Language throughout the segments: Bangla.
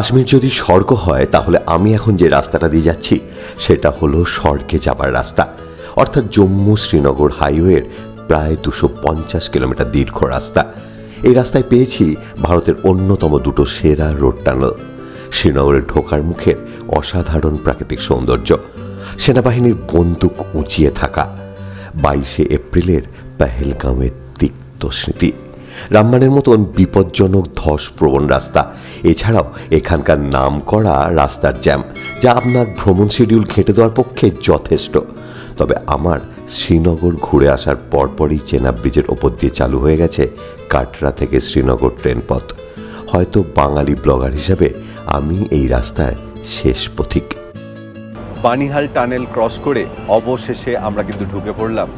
কাশ্মীর যদি স্বর্গ হয়, তাহলে আমি এখন যে রাস্তাটা দিয়ে যাচ্ছি, সেটা হলো স্বর্গে যাবার রাস্তা। অর্থাৎ জম্মু শ্রীনগর হাইওয়ের প্রায় দুশো পঞ্চাশ কিলোমিটার দীর্ঘ রাস্তা। এই রাস্তায় পেয়েছি ভারতের অন্যতম দুটো সেরা রোড টানেল। শ্রীনগরের ঢোকার মুখের অসাধারণ প্রাকৃতিক সৌন্দর্য। সেনাবাহিনীর বন্দুক উঁচিয়ে থাকা। বাইশে এপ্রিলের পেহেলগাঁওয়ের তিক্ত স্মৃতি। রামবানের মতন বিপজ্জনক ধসপ্রবণ রাস্তা। এছাড়াও এখানকার নাম করা রাস্তার জ্যাম, যা আপনার ভ্রমণ শিডিউল ঘেঁটে দেওয়ার পক্ষে যথেষ্ট। তবে আমার শ্রীনগর ঘুরে আসার পরপরই চেনা ব্রিজের ওপর দিয়ে চালু হয়ে গেছে কাটরা থেকে শ্রীনগর ট্রেন পথ হয়তো বাঙালি ব্লগার হিসাবে আমি এই রাস্তার শেষ পথিক। বানিহাল টানেল ক্রস করে অবশেষে আমরা কিন্তু ঢুকে পড়লাম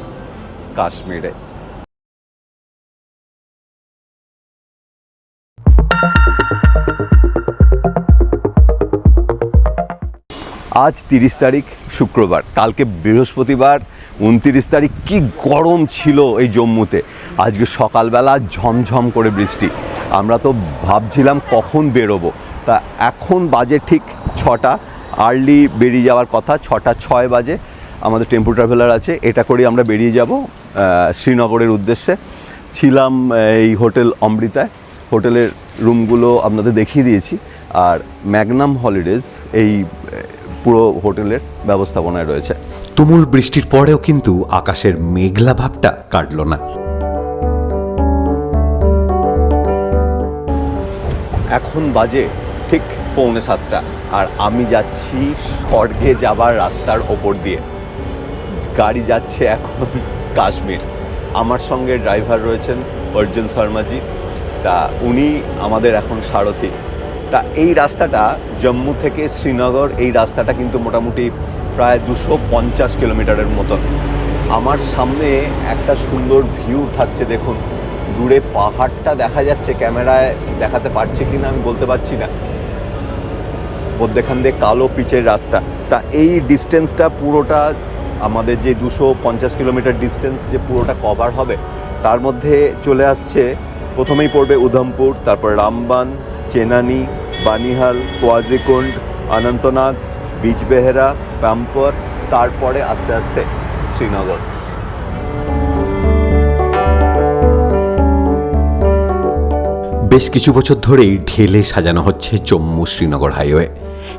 কাশ্মীরে। আজ তিরিশ তারিখ শুক্রবার, কালকে বৃহস্পতিবার, উনতিরিশ তারিখ। কি গরম ছিল এই জম্মুতে। আজকে সকালবেলা ঝমঝম করে বৃষ্টি। আমরা তো ভাবছিলাম কখন বেরোবো। তা এখন বাজে ঠিক ছটা। আর্লি বেরিয়ে যাওয়ার কথা, ছটা ছয় বাজে। আমাদের টেম্পো ট্রাভেলার আছে, এটা করে আমরা বেরিয়ে যাব শ্রীনগরের উদ্দেশ্যে। ছিলাম এই হোটেল অমৃতায়। হোটেলের রুমগুলো আপনাদের দেখিয়ে দিয়েছি। আর ম্যাগনাম হলিডেজ, এই পুরো হোটেলের ব্যবস্থাপনায় রয়েছে। তুমুল বৃষ্টির পরেও কিন্তু আকাশের মেঘলা ভাবটা কাটল না। এখন বাজে ঠিক পৌনে সাতটা আর আমি যাচ্ছি স্বর্গে যাবার রাস্তার ওপর দিয়ে। গাড়ি যাচ্ছে এখন কাশ্মীর। আমার সঙ্গে ড্রাইভার রয়েছেন অর্জুন শর্মাজি তা উনি আমাদের এখন সারথি। তা এই রাস্তাটা জম্মু থেকে শ্রীনগর, এই রাস্তাটা কিন্তু মোটামুটি প্রায় দুশো পঞ্চাশ কিলোমিটারের মতন। আমার সামনে একটা সুন্দর ভিউ থাকছে, দেখুন। দূরে পাহাড়টা দেখা যাচ্ছে, ক্যামেরায় দেখাতে পারছে কি না আমি বলতে পারছি না। মধ্যেখান দিয়ে কালো পিচের রাস্তা। তা এই ডিস্টেন্সটা পুরোটা, আমাদের যে দুশো পঞ্চাশ কিলোমিটার ডিস্টেন্স যে পুরোটা কভার হবে, তার মধ্যে চলে আসছে। প্রথমেই পড়বে উধমপুর, তারপর রামবান, চেনানি বানিহাল কোয়াজিকুন্ড অনন্তনাগ, বিজবেহেরা প্যাম্পর তারপরে আস্তে আস্তে শ্রীনগর। বেশ কিছু বছর ধরেই ঢেলে সাজানো হচ্ছে জম্মু শ্রীনগর হাইওয়ে।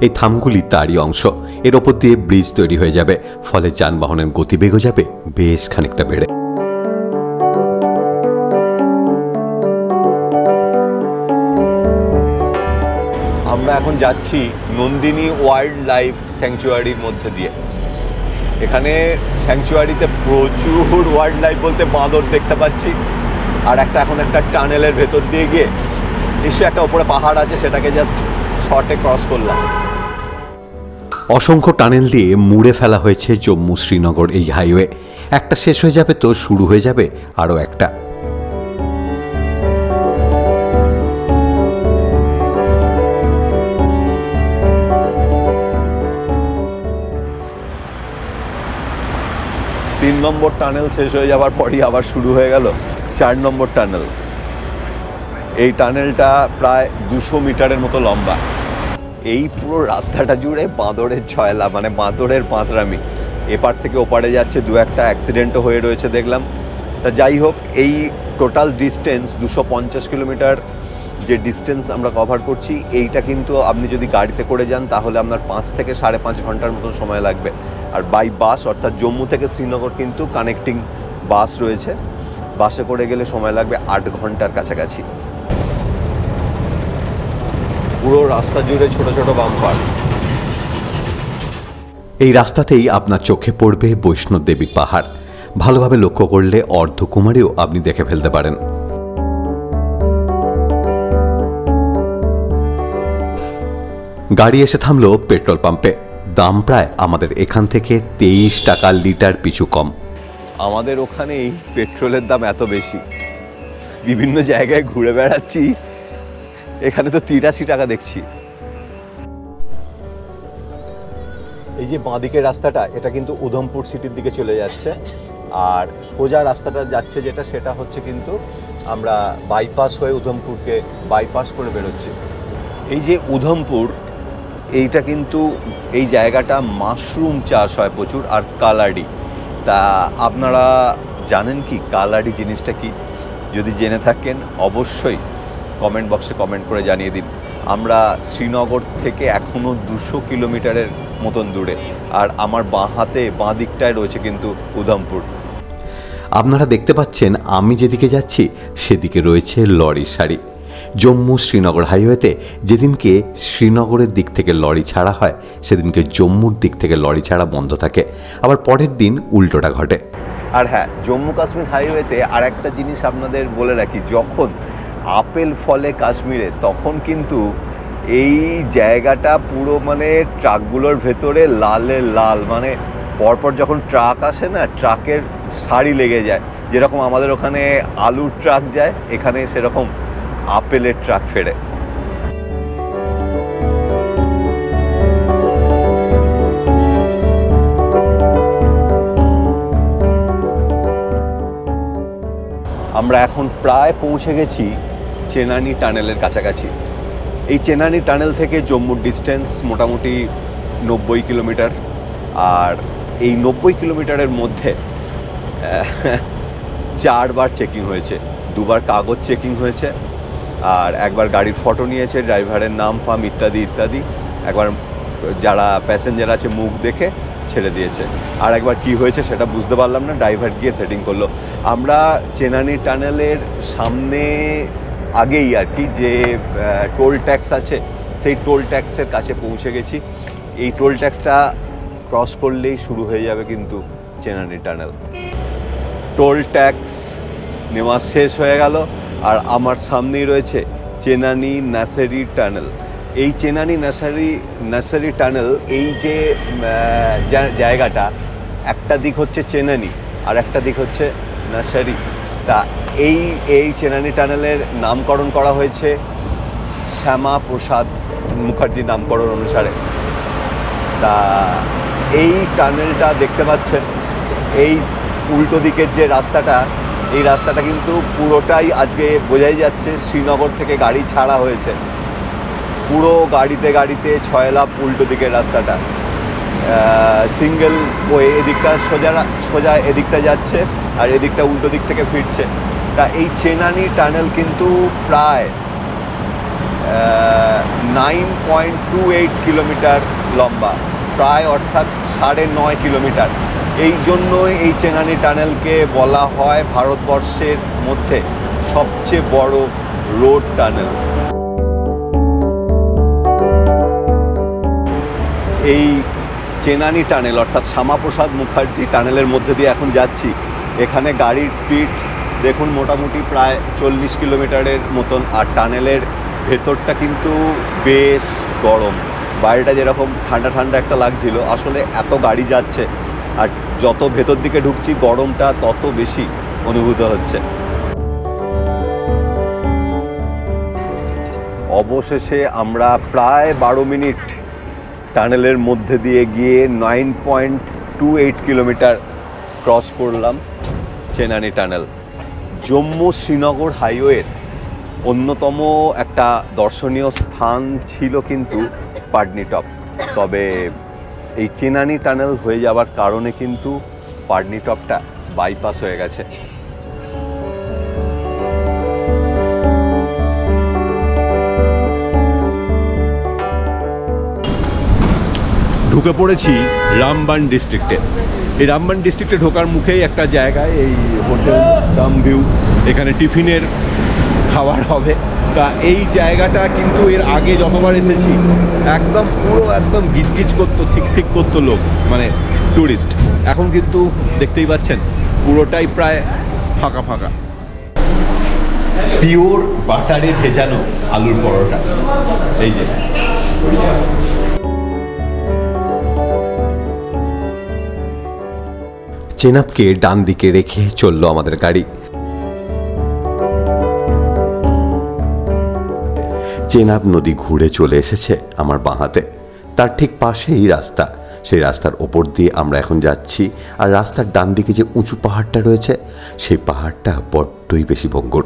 এই থামগুলি তারই অংশ। এর ওপর দিয়ে ব্রিজ তৈরি হয়ে যাবে। ফলে যানবাহনের গতিবেগও যাবে। বেশ খানিকটা বেড়ে। এখন যাচ্ছি নন্দিনী ওয়াইল্ড লাইফ স্যাংচুয়ারির মধ্যে দিয়ে। এখানে স্যাংচুয়ারিতে প্রচুর ওয়াইল্ড লাইফ বলতে বাঁদর দেখতে পাচ্ছি। আর একটা এখন একটা টানেলের ভেতর দিয়ে গিয়ে নিশ্চয়ই একটা ওপরে পাহাড় আছে, সেটাকে জাস্ট শর্টে ক্রস করলাম। অসংখ্য টানেল দিয়ে মুড়ে ফেলা হয়েছে জম্মু শ্রীনগর এই হাইওয়ে একটা শেষ হয়ে যাবে তো শুরু হয়ে যাবে আরও একটা। তিন নম্বর টানেল শেষ হয়ে যাওয়ার পরই আবার শুরু হয়ে গেল চার নম্বর টানেল। এই টানেলটা প্রায় দুশো মিটারের মতো লম্বা। এই পুরো রাস্তাটা জুড়ে বাঁদরের ছয়লা মানে বাঁদরের পাঁতরামি এপার থেকে ওপারে যাচ্ছে, দু একটা অ্যাক্সিডেন্টও হয়ে রয়েছে দেখলাম। তা যাই হোক, এই টোটাল ডিস্টেন্স দুশো পঞ্চাশ কিলোমিটার যে ডিস্টেন্স আমরা কভার করছি, এইটা কিন্তু আপনি যদি গাড়িতে করে যান, তাহলে আপনার পাঁচ থেকে সাড়ে পাঁচ ঘণ্টার মতন সময় লাগবে। আর বাই বাস অর্থাৎ জম্মু থেকে শ্রীনগর কিন্তু কানেক্টিং বাস রয়েছে। বাসে করে গেলে সময় লাগবে আট ঘণ্টার কাছাকাছি। পুরো রাস্তা জুড়ে ছোট ছোট বাম্পার এই রাস্তাতেই আপনার চোখে পড়বে বৈষ্ণব দেবীর পাহাড়। ভালোভাবে লক্ষ্য করলে অর্ধকুমারীও আপনি দেখে ফেলতে পারেন। গাড়ি এসে থামলো পেট্রোল পাম্পে। দাম প্রায় আমাদের এখান থেকে তেইশ টাকা লিটার পিছু কম। আমাদের ওখানেই পেট্রোলের দাম এত বেশি। বিভিন্ন জায়গায় ঘুরে বেড়াচ্ছি। এখানে তো তিরাশি টাকা দেখছি। এই যে বাঁদিকের রাস্তাটা এটা কিন্তু উধমপুর সিটির দিকে চলে যাচ্ছে। আর সোজা রাস্তাটা যাচ্ছে যেটা সেটা হচ্ছে কিন্তু আমরা বাইপাস হয়ে উধমপুরকে বাইপাস করে বেরোচ্ছি। এই যে উধমপুর এইটা কিন্তু এই জায়গাটা মাশরুম চাষ হয় প্রচুর আর কালাডি। তা আপনারা জানেন কি কালাডি জিনিসটা কি? যদি জেনে থাকেন অবশ্যই কমেন্ট বক্সে কমেন্ট করে জানিয়ে দিন। আমরা শ্রীনগর থেকে এখনও দুশো কিলোমিটারের মতন দূরে আর আমার বাঁ হাতে, বাঁ দিকটায় রয়েছে কিন্তু উধমপুর। আপনারা দেখতে পাচ্ছেন আমি যেদিকে যাচ্ছি, সেদিকে রয়েছে লরি সারি। জম্মু শ্রীনগর হাইওয়েতে যেদিনকে শ্রীনগরের দিক থেকে লরি ছাড়া হয়, সেদিনকে জম্মুর দিক থেকে লরি ছাড়া বন্ধ থাকে। আবার পরের দিন উল্টোটা ঘটে। আর হ্যাঁ জম্মু কাশ্মীর হাইওয়েতে আর একটা জিনিস আপনাদের বলে রাখি, যখন আপেল ফলে কাশ্মীরে, তখন কিন্তু এই জায়গাটা পুরো মানে ট্রাকগুলোর ভেতরে লালে লাল মানে পরপর যখন ট্রাক আসে না, ট্রাকের সারি লেগে যায়। যেরকম আমাদের ওখানে আলুর ট্রাক যায়, এখানে সেরকম আপেলের ট্রাক ফেরে। আমরা এখন প্রায় পৌঁছে গেছি চেনানি টানেলের কাছাকাছি। এই চেনানি টানেল থেকে জম্মুর ডিস্টেন্স মোটামুটি নব্বই কিলোমিটার আর এই নব্বই কিলোমিটারের মধ্যে চারবার চেকিং হয়েছে, দুবার কাগজ চেকিং হয়েছে আর একবার গাড়ির ফটো নিয়েছে ড্রাইভারের নাম ফাম ইত্যাদি ইত্যাদি। একবার যারা প্যাসেঞ্জার আছে, মুখ দেখে ছেড়ে দিয়েছে। আর একবার কি হয়েছে সেটা বুঝতে পারলাম না ড্রাইভার গিয়ে সেটিং করল। আমরা চেনানি টানেলের সামনে আগেই আর কি যে টোল ট্যাক্স আছে, সেই টোল ট্যাক্সের কাছে পৌঁছে গেছি। এই টোল ট্যাক্সটা ক্রস করলেই শুরু হয়ে যাবে কিন্তু চেনানি টানেল। টোল ট্যাক্স নেওয়া শেষ হয়ে গেল। আর আমার সামনেই রয়েছে চেনানি নার্সারি টানেল। এই চেনানি নার্সারি নার্সারি টানেল, এই যে জায়গাটা, একটা দিক হচ্ছে চেনানি আর একটা দিক হচ্ছে নার্সারি। তা এই এই চেনানি টানেলের নামকরণ করা হয়েছে শ্যামা প্রসাদ মুখার্জির নামকরণ অনুসারে। তা এই টানেলটা দেখতে পাচ্ছেন, এই উল্টো দিকের যে রাস্তাটা এই রাস্তাটা কিন্তু পুরোটাই আজকে বোঝাই যাচ্ছে শ্রীনগর থেকে গাড়ি ছাড়া হয়েছে। পুরো গাড়িতে গাড়িতে ছয় লাভ উল্টো দিকের রাস্তাটা। সিঙ্গেল ওয়ে এদিকটা সোজা সোজা এদিকটা যাচ্ছে আর এদিকটা উল্টো দিক থেকে ফিরছে। তা এই চেনানি টানেল কিন্তু প্রায় nine point two eight kilometre লম্বা। প্রায় অর্থাৎ সাড়ে নয় কিলোমিটার এই জন্যই এই চেনানি টানেলকে বলা হয় ভারতবর্ষের মধ্যে সবচেয়ে বড় রোড টানেল। এই চেনানি টানেল, অর্থাৎ শ্যামাপ্রসাদ মুখার্জি টানেলের মধ্যে দিয়ে এখন যাচ্ছি। এখানে গাড়ির স্পিড দেখুন মোটামুটি প্রায় চল্লিশ কিলোমিটারের মতন, আর টানেলের ভেতরটা কিন্তু বেশ গরম। বাইরেটা যেরকম ঠান্ডা ঠান্ডা একটা লাগছিল। আসলে এত গাড়ি যাচ্ছে, আর যত ভেতর দিকে ঢুকছি, গরমটা তত বেশি অনুভূত হচ্ছে। অবশেষে আমরা প্রায় বারো মিনিট টানেলের মধ্যে দিয়ে গিয়ে nine point two eight kilometre cross করলাম চেনানি টানেল। জম্মু শ্রীনগর হাইওয়ের অন্যতম একটা দর্শনীয় স্থান ছিল কিন্তু পাটনি টপ তবে এই চেনানি টানেল হয়ে যাওয়ার কারণে কিন্তু পাটনি টপটা বাইপাস হয়ে গেছে। ঢুকে পড়েছি রামবান ডিস্ট্রিক্টে এই রামবান ডিস্ট্রিক্টে ঢোকার মুখেই একটা জায়গায় এই হোটেল দাম ভিউ এখানে টিফিনের খাবার হবে। তা এই জায়গাটা কিন্তু এর আগে যতবার এসেছি, একদম পুরো একদম গিজগিজ করতো ঠিক ঠিক করতো লোক মানে ট্যুরিস্ট এখন কিন্তু দেখতেই পাচ্ছেন, পুরোটাই প্রায় ফাঁকা ফাঁকা। পিওর বাটারে ভেজানো আলুর পরোটা। এই যে। চেনাবকে ডান দিকে রেখে চলল আমাদের গাড়ি। চেনাব নদী ঘুরে চলে এসেছে আমার বাঁ হাতে। তার ঠিক পাশেই রাস্তা। সেই রাস্তার ওপর দিয়ে আমরা এখন যাচ্ছি আর রাস্তার ডান দিকে যে উঁচু পাহাড়টা রয়েছে, সেই পাহাড়টা বড্ডই বেশি ভঙ্গুর।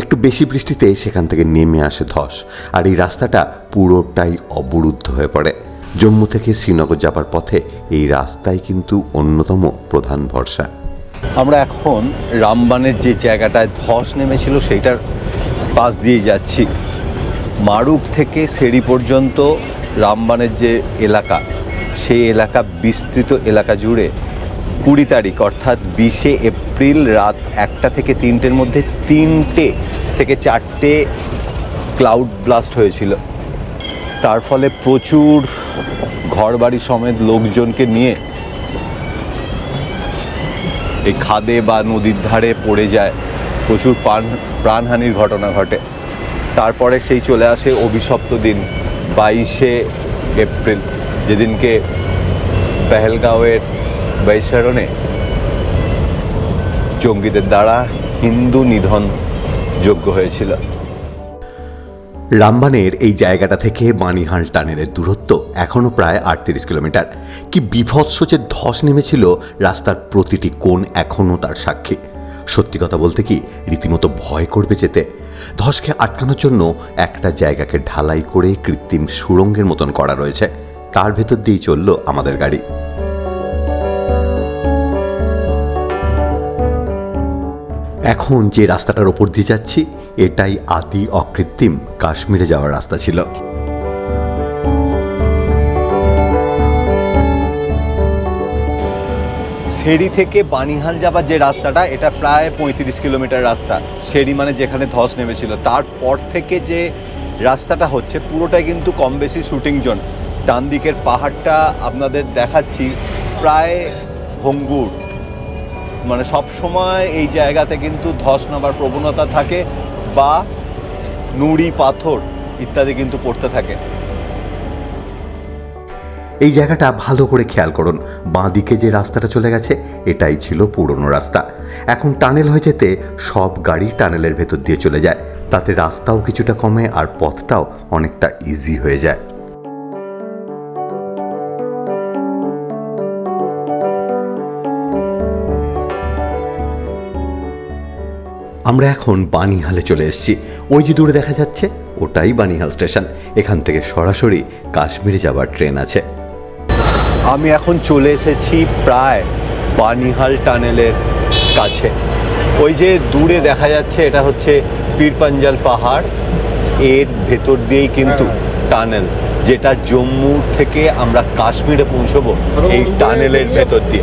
একটু বেশি বৃষ্টিতে সেখান থেকে নেমে আসে ধস আর এই রাস্তাটা পুরোটাই অবরুদ্ধ হয়ে পড়ে। জম্মু থেকে শ্রীনগর যাবার পথে এই রাস্তাই কিন্তু অন্যতম প্রধান ভরসা। আমরা এখন রামবানের যে জায়গাটায় ধস নেমেছিল, সেইটার পাশ দিয়ে যাচ্ছি। মারুক থেকে সেরি পর্যন্ত রামবানের যে এলাকা, সেই এলাকা বিস্তৃত এলাকা জুড়ে কুড়ি তারিখ, অর্থাৎ বিশে এপ্রিল রাত একটা থেকে তিনটের মধ্যে তিনটে থেকে চারটে ক্লাউড ব্লাস্ট হয়েছিল। তার ফলে প্রচুর ঘরবাড়ি সমেত লোকজনকে নিয়ে এই খাদে বা নদীর ধারে পড়ে যায়, প্রচুর প্রাণ প্রাণহানির ঘটনা ঘটে। তারপরে সেই চলে আসে অভিশপ্ত দিন, বাইশে এপ্রিল, যেদিনকে পেহেলগাঁওয়ের বৈশারণে জঙ্গিদের দ্বারা হিন্দু নিধন যোগ্য হয়েছিল। রামবানের এই জায়গাটা থেকে বানিহাল টানেলের দূরত্ব এখনও প্রায় আটত্রিশ কিলোমিটার। কি বিভৎস যে ধস নেমেছিল, রাস্তার প্রতিটি কোণ এখনও তার সাক্ষী। সত্যি কথা বলতে কি, রীতিমতো ভয় করবে যেতে। ধসকে আটকানোর জন্য একটা জায়গাকে ঢালাই করে কৃত্রিম সুড়ঙ্গের মতন করা রয়েছে। তার ভেতর দিয়েই চলল আমাদের গাড়ি। এখন যে রাস্তাটার ওপর দিয়ে যাচ্ছি, এটাই আদি অকৃত্রিম কাশ্মীরে যাওয়ার রাস্তা ছিল। সেরি থেকে বানিহাল যাবার যে রাস্তাটা, এটা প্রায় পঁয়ত্রিশ কিলোমিটার রাস্তা। সেরি মানে যেখানে ধস নেমেছিল। তারপর থেকে যে রাস্তাটা হচ্ছে, পুরোটাই কিন্তু কম বেশি শুটিং জোন। ডান দিকের পাহাড়টা আপনাদের দেখাচ্ছি, প্রায় ভঙ্গুর। মানে সব সময় এই জায়গাতে কিন্তু ধস নামার প্রবণতা থাকে বা নুড়ি পাথর ইত্যাদি কিন্তু পড়তে থাকে। এই জায়গাটা ভালো করে খেয়াল করুন। বাঁ দিকে যে রাস্তাটা চলে গেছে, এটাই ছিল পুরনো রাস্তা। এখন টানেল হয়ে যেতে সব গাড়ি টানেলের ভেতর দিয়ে চলে যায়। তাতে রাস্তাও কিছুটা কমে আর পথটাও অনেকটা ইজি হয়ে যায়। আমরা এখন বানিহালে চলে এসেছি। ওই যে দূরে দেখা যাচ্ছে, ওটাই বানিহাল স্টেশন। এখান থেকে সরাসরি কাশ্মীরে যাবার ট্রেন আছে। আমি এখন চলে এসেছি প্রায় বানিহাল টানেলের কাছে। ওই যে দূরে দেখা যাচ্ছে এটা হচ্ছে পীরপাঞ্জাল পাহাড়। এর ভেতর দিয়েই কিন্তু টানেল যেটা জম্মু থেকে আমরা কাশ্মীরে পৌঁছবো এই টানেলের ভেতর দিয়ে।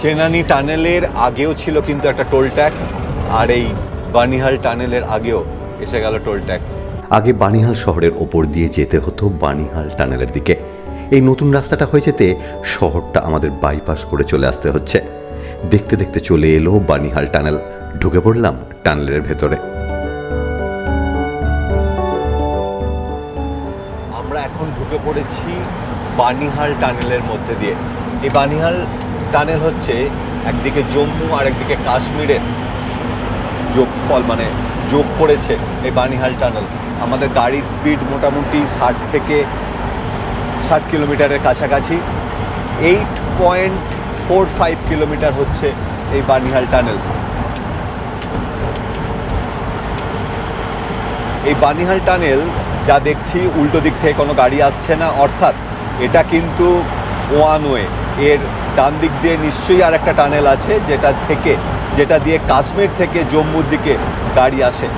চেনানি টানেলের আগেও ছিল কিন্তু একটা টোল ট্যাক্স আর এই বানিহাল টানেলের আগেও এসে গেল টোল ট্যাক্স। আগে বানিহাল শহরের ওপর দিয়ে যেতে হতো বানিহাল টানেলের দিকে। এই নতুন রাস্তাটা হয়ে যেতে শহরটা আমাদের বাইপাস করে চলে আসতে হচ্ছে। দেখতে দেখতে চলে এলো বানিহাল টানেল। ঢুকে পড়লাম টানেলের ভেতরে। আমরা এখন ঢুকে পড়েছি বানিহাল টানেলের মধ্যে দিয়ে। এই বানিহাল টানেল হচ্ছে একদিকে জম্মু আর একদিকে কাশ্মীরের যোগফল মানে যোগ করেছে এই বানিহাল টানেল। আমাদের গাড়ির স্পিড মোটামুটি ষাট থেকে ষাট কিলোমিটারের কাছাকাছি। Eight point four five kilometre হচ্ছে এই বানিহাল টানেল। এই বানিহাল টানেল যা দেখছি, উল্টো দিক থেকে কোনো গাড়ি আসছে না, অর্থাৎ এটা কিন্তু ওয়ান ওয়ে। এর ডান দিক দিয়ে নিশ্চয়ই আর একটা টানেল আছে, যেটা থেকে, যেটা দিয়ে কাশ্মীর থেকে জম্মুর দিকে গাড়ি আসে।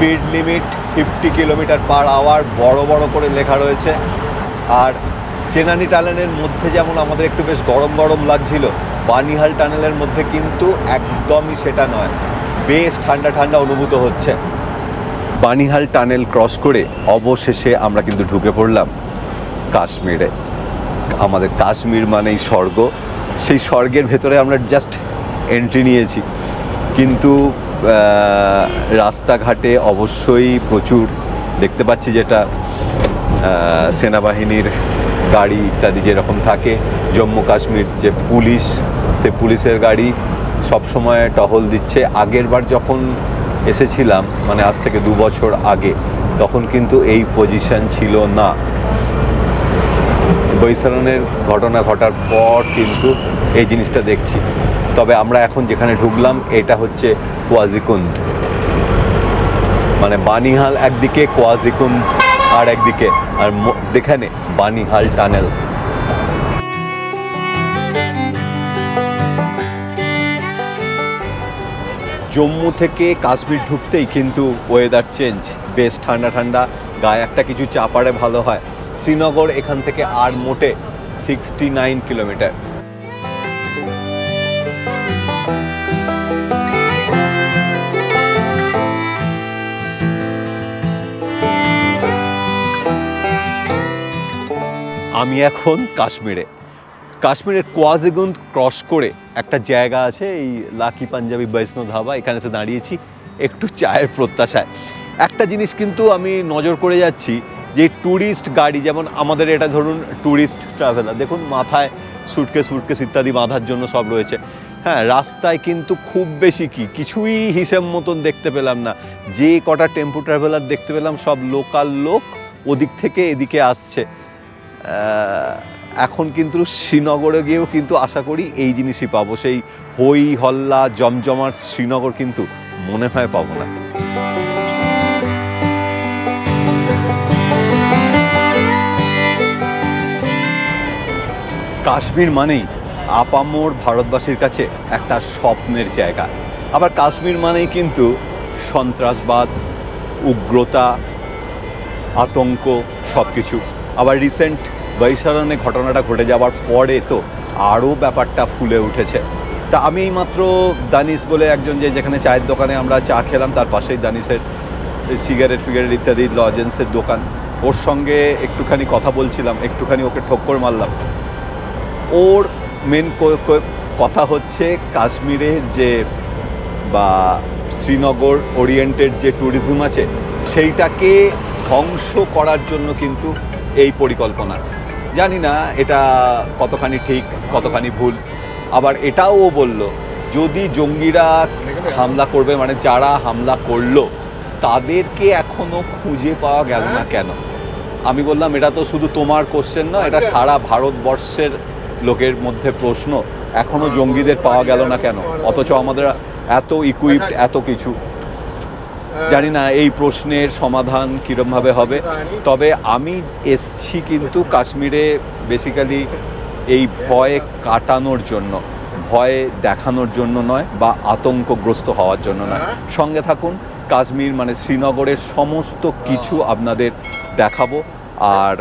Speed limit fifty kilometre per hour বড় বড় করে লেখা রয়েছে। আর চেনানি টানেলের মধ্যে যেমন আমাদের একটু বেশ গরম গরম লাগছিল, বানিহাল টানেলের মধ্যে কিন্তু একদমই সেটা নয়। বেশ ঠান্ডা ঠান্ডা অনুভূত হচ্ছে। বানিহাল টানেল ক্রস করে অবশেষে আমরা কিন্তু ঢুকে পড়লাম কাশ্মীরে। আমাদের কাশ্মীর মানেই স্বর্গ। সেই স্বর্গের ভেতরে আমরা জাস্ট এন্ট্রি নিয়েছি। কিন্তু রাস্তাঘাটে অবশ্যই প্রচুর দেখতে পাচ্ছি যেটা সেনাবাহিনীর গাড়ি ইত্যাদি যেরকম থাকে। জম্মু কাশ্মীর যে পুলিশ, সে পুলিশের গাড়ি সব সময় টহল দিচ্ছে। আগের বার যখন এসেছিলাম মানে আজ থেকে দু বছর আগে, তখন কিন্তু এই পজিশন ছিল না। বৈশালনের ঘটনা ঘটার পর কিন্তু এই জিনিসটা দেখছি। তবে আমরা এখন যেখানে ঢুকলাম, এটা হচ্ছে কোয়াজিকুন্দ। মানে বানিহাল একদিকে, কোয়াজিকুন্দ আর একদিকে। আর যেখানে বানিহাল টানেল। জম্মু থেকে কাশ্মীর ঢুকতেই কিন্তু ওয়েদার চেঞ্জ বেশ ঠান্ডা ঠান্ডা, গায়ে একটা কিছু চাপাড়ে ভালো হয়। শ্রীনগর এখান থেকে আর মোটে সিক্সটি নাইন কিলোমিটার। আমি এখন কাশ্মীরে। কাশ্মীরের কোয়াজেগুন্দ ক্রস করে একটা জায়গা আছে, এই লাকি পাঞ্জাবি বৈষ্ণব ধাবা, এখানে এসে দাঁড়িয়েছি একটু চায়ের প্রত্যাশায়। একটা জিনিস কিন্তু আমি নজর করে যাচ্ছি যে ট্যুরিস্ট গাড়ি, যেমন আমাদের এটা ধরুন ট্যুরিস্ট ট্রাভেলার দেখুন মাথায় সুটকেস ফুটকেস ইত্যাদি বাঁধার জন্য সব রয়েছে। হ্যাঁ রাস্তায় কিন্তু খুব বেশি কি, কিছুই হিসেব মতন দেখতে পেলাম না। যে কটা টেম্পো ট্রাভেলার দেখতে পেলাম, সব লোকাল লোক ওদিক থেকে এদিকে আসছে। এখন কিন্তু শ্রীনগরে গিয়েও কিন্তু আশা করি এই জিনিসই পাবো। সেই হই হল্লা, জমজমাট শ্রীনগর কিন্তু মনে হয় পাবো না। কাশ্মীর মানেই আপামোর ভারতবাসীর কাছে একটা স্বপ্নের জায়গা। আবার কাশ্মীর মানেই কিন্তু সন্ত্রাসবাদ, উগ্রতা, আতঙ্ক সব কিছু আবার রিসেন্ট বৈশারণে ঘটনাটা ঘটে যাওয়ার পরে তো আরও ব্যাপারটা ফুলে উঠেছে। তা আমি এইমাত্র দানিশ বলে একজন যে যেখানে চায়ের দোকানে আমরা চা খেলাম, তার পাশেই দানিশের সিগারেট ফিগারেট ইত্যাদি লজেন্সের দোকান। ওর সঙ্গে একটুখানি কথা বলছিলাম, একটুখানি ওকে ঠক্কর মারলাম। ওর মেন কথা হচ্ছে কাশ্মীরে যে বা শ্রীনগর ওরিয়েন্টেড যে ট্যুরিজম আছে সেইটাকে ধ্বংস করার জন্য কিন্তু এই পরিকল্পনা। জানি না এটা কতখানি ঠিক কতখানি ভুল। আবার এটাও ও বলল যদি জঙ্গিরা হামলা করবে মানে যারা হামলা করল তাদেরকে এখনও খুঁজে পাওয়া গেল না কেন? আমি বললাম এটা তো শুধু তোমার কোশ্চেন না এটা সারা ভারতবর্ষের লোকের মধ্যে প্রশ্ন এখনও জঙ্গিদের পাওয়া গেল না কেন? অথচ আমাদের এত ইকুইপড এত কিছু। জানি না এই প্রশ্নের সমাধান কীরমভাবে হবে। তবে আমি এসছি কিন্তু কাশ্মীরে বেসিক্যালি এই ভয় কাটানোর জন্য ভয় দেখানোর জন্য নয় বা আতঙ্কগ্রস্ত হওয়ার জন্য নয়। সঙ্গে থাকুন কাশ্মীর মানে শ্রীনগরের সমস্ত কিছু আপনাদের দেখাবো। আর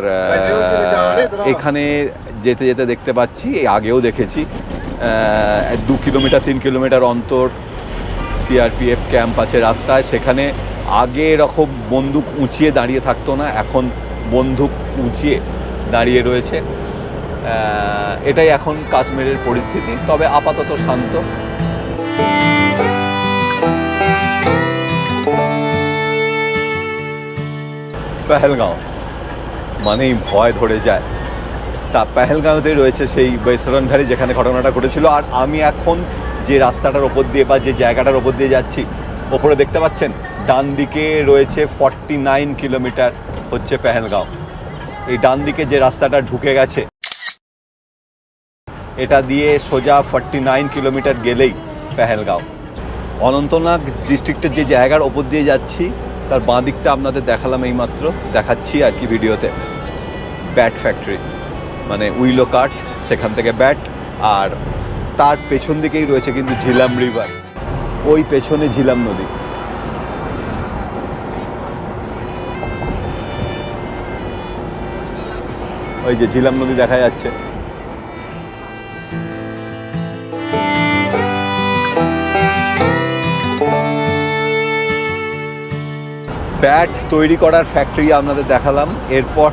এখানে যেতে যেতে দেখতে পাচ্ছি এই আগেও দেখেছি দু কিলোমিটার তিন কিলোমিটার অন্তর সিআরপিএফ ক্যাম্প আছে রাস্তায় সেখানে আগে এরকম বন্দুক উঁচিয়ে দাঁড়িয়ে থাকতো না এখন বন্দুক উঁচিয়ে দাঁড়িয়ে রয়েছে। এটাই এখন কাশ্মীরের পরিস্থিতি তবে আপাতত শান্ত। পেহেলগাঁও। মানেই ভয় ধরে যায়। তা পেহেলগাঁওতে রয়েছে সেই বৈশরণ ভ্যালি যেখানে ঘটনাটা ঘটেছিল। আর আমি এখন যে রাস্তাটার ওপর দিয়ে বা যে জায়গাটার ওপর দিয়ে যাচ্ছি, ওপরে দেখতে পাচ্ছেন, ডান দিকে রয়েছে ফর্টি নাইন কিলোমিটার হচ্ছে পেহেলগাঁও। এই ডান দিকে যে রাস্তাটা ঢুকে গেছে, এটা দিয়ে সোজা ফর্টি নাইন কিলোমিটার গেলেই পেহেলগাঁও। অনন্তনাগ ডিস্ট্রিক্টের যে জায়গার ওপর দিয়ে যাচ্ছি তার বাঁ দিকটা আপনাদের দেখালাম এইমাত্র। দেখাচ্ছি আর কি ভিডিওতে। Bat factory. মানে উইলো কাঠ সেখান থেকে ব্যাট। আর তার পেছন দিকেই রয়েছে কিন্তু ঝিলাম রিভার। ওই পেছনে ঝিলাম নদী। ওই যে ঝিলাম নদী দেখা যাচ্ছে। ব্যাট তৈরি করার ফ্যাক্টরি আপনাদের দেখালাম। এরপর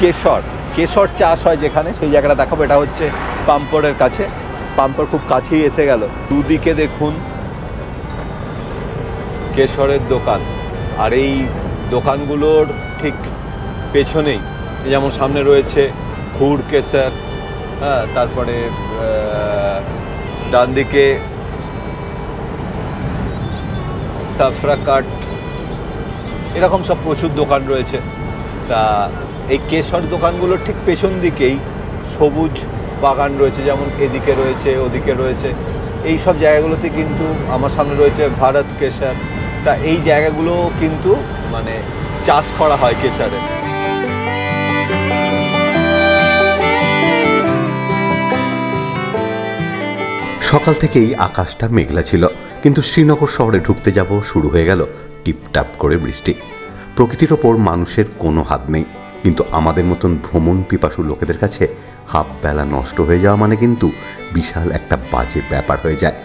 কেশর। কেশর চাষ হয় যেখানে, সেই জায়গাটা দেখাবো। এটা হচ্ছে পাম্পরের কাছে। পাম্পর খুব কাছেই এসে গেল। দুদিকে দেখুন কেশরের দোকান। আর এই দোকানগুলোর ঠিক পেছনেই যেমন সামনে রয়েছে হুর কেশর হ্যাঁ তারপরে ডান দিকে সাফরা কাট এরকম সব প্রচুর দোকান রয়েছে। তা এই কেশর দোকানগুলোর ঠিক পেছন দিকেই সবুজ বাগান রয়েছে, যেমন এদিকে রয়েছে, ওদিকে রয়েছে। এই সব জায়গাগুলোতে কিন্তু আমার সামনে রয়েছে ভারত কেশর। তা এই জায়গাগুলো কিন্তু মানে চাষ করা হয় কেশরের সকাল থেকেই আকাশটা মেঘলা ছিল, কিন্তু শ্রীনগর শহরে ঢুকতে যাব শুরু হয়ে গেল। টিপটাপ করে বৃষ্টি। প্রকৃতির ওপর মানুষের কোনো হাত নেই। কিন্তু আমাদের মতন ভ্রমণ পিপাসু লোকেদের কাছে হাফ বেলা নষ্ট হয়ে যাওয়া মানে কিন্তু বিশাল একটা বাজে ব্যাপার হয়ে যায়।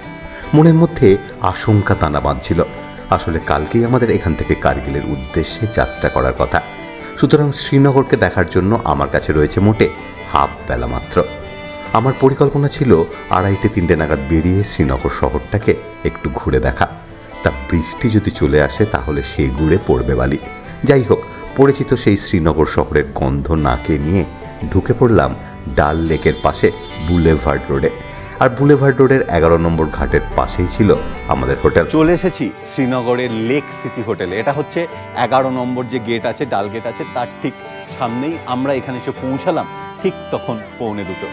মনের মধ্যে আশঙ্কা তানা বাঁধছিল। আসলে কালকেই আমাদের এখান থেকে কার্গিলের উদ্দেশ্যে যাত্রা করার কথা। সুতরাং শ্রীনগরকে দেখার জন্য আমার কাছে রয়েছে মোটে হাফ বেলা মাত্র। আমার পরিকল্পনা ছিল আড়াইটে তিনটে নাগাদ বেরিয়ে শ্রীনগর শহরটাকে একটু ঘুরে দেখা। তা বৃষ্টি যদি চলে আসে তাহলে সে গুড়ে পড়বে বালি। যাই হোক পরিচিত সেই শ্রীনগর শহরের গন্ধ নাকে নিয়ে ঢুকে পড়লাম ডাল লেকের পাশে বুলেভার্ড রোডে। আর বুলেভার্ড রোডের এগারো নম্বর ঘাটের পাশেই ছিল আমাদের হোটেল। চলে এসেছি শ্রীনগরের লেক সিটি হোটেলে। এটা হচ্ছে এগারো নম্বর যে গেট আছে ডাল গেট আছে তার ঠিক সামনেই আমরা এখানে এসে পৌঁছালাম ঠিক তখন পৌনে দুটো।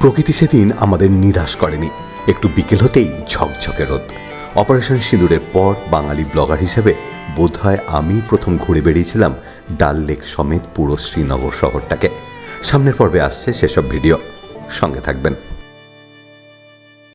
প্রকৃতি সেদিন আমাদের নিরাশ করেনি। একটু বিকেল হতেই ঝকঝকে রোদ। অপারেশন সিঁদুরের পর বাঙালি ব্লগার হিসেবে বোধহয় আমি প্রথম ঘুরে বেড়িয়েছিলাম ডাল লেক সমেত পুরো শ্রীনগর শহরটাকে। সামনের পর্বে আসছে সেসব ভিডিও। সঙ্গে থাকবেন।